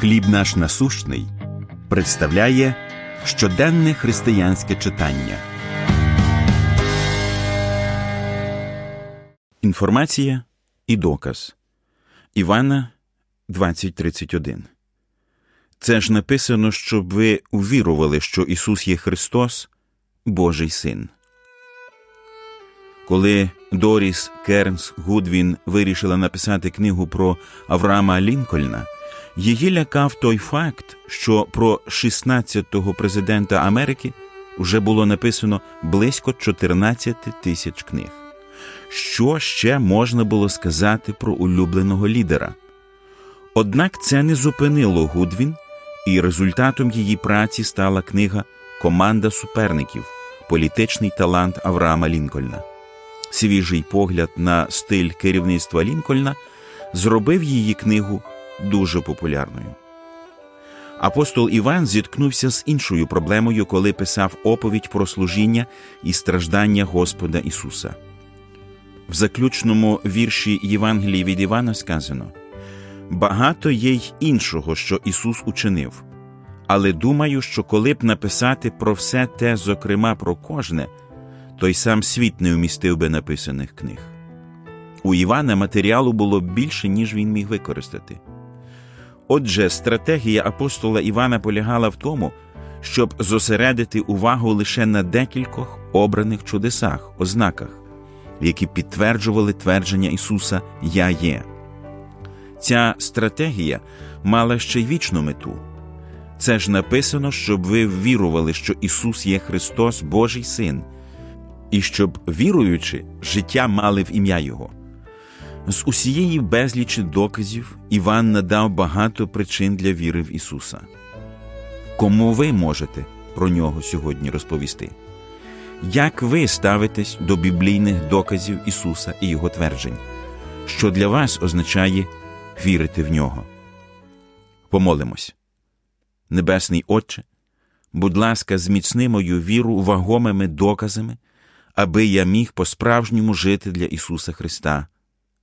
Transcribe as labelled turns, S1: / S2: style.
S1: Хліб наш насущний представляє щоденне християнське читання. Інформація і доказ Івана 20.31 Це ж написано, щоб ви увірували, що Ісус є Христос, Божий Син. Коли Доріс Кернс Гудвін вирішила написати книгу про Авраама Лінкольна, її лякав той факт, що про 16-го президента Америки вже було написано близько 14 тисяч книг. Що ще можна було сказати про улюбленого лідера? Однак це не зупинило Гудвін, і результатом її праці стала книга Команда суперників політичний талант Авраама Лінкольна свіжий погляд на стиль керівництва Лінкольна зробив її книгу дуже популярною. Апостол Іван зіткнувся з іншою проблемою, коли писав оповідь про служіння і страждання Господа Ісуса. В заключному вірші Євангелії від Івана сказано багато є й іншого, що Ісус учинив, але думаю, що коли б написати про все те, зокрема про кожне, той сам світ не вмістив би написаних книг. У Івана матеріалу було більше, ніж він міг використати. Отже, стратегія апостола Івана полягала в тому, щоб зосередити увагу лише на декількох обраних чудесах, ознаках, які підтверджували твердження Ісуса Я є. Ця стратегія мала ще й вічну мету. Це ж написано, щоб ви вірували, що Ісус є Христос, Божий Син і щоб, віруючи, життя мали в ім'я Його. З усієї безлічі доказів Іван надав багато причин для віри в Ісуса. Кому ви можете про нього сьогодні розповісти? Як ви ставитесь до біблійних доказів Ісуса і Його тверджень, що для вас означає вірити в нього? Помолимось. Небесний Отче, будь ласка, зміцни мою віру вагомими доказами аби я міг по-справжньому жити для Ісуса Христа.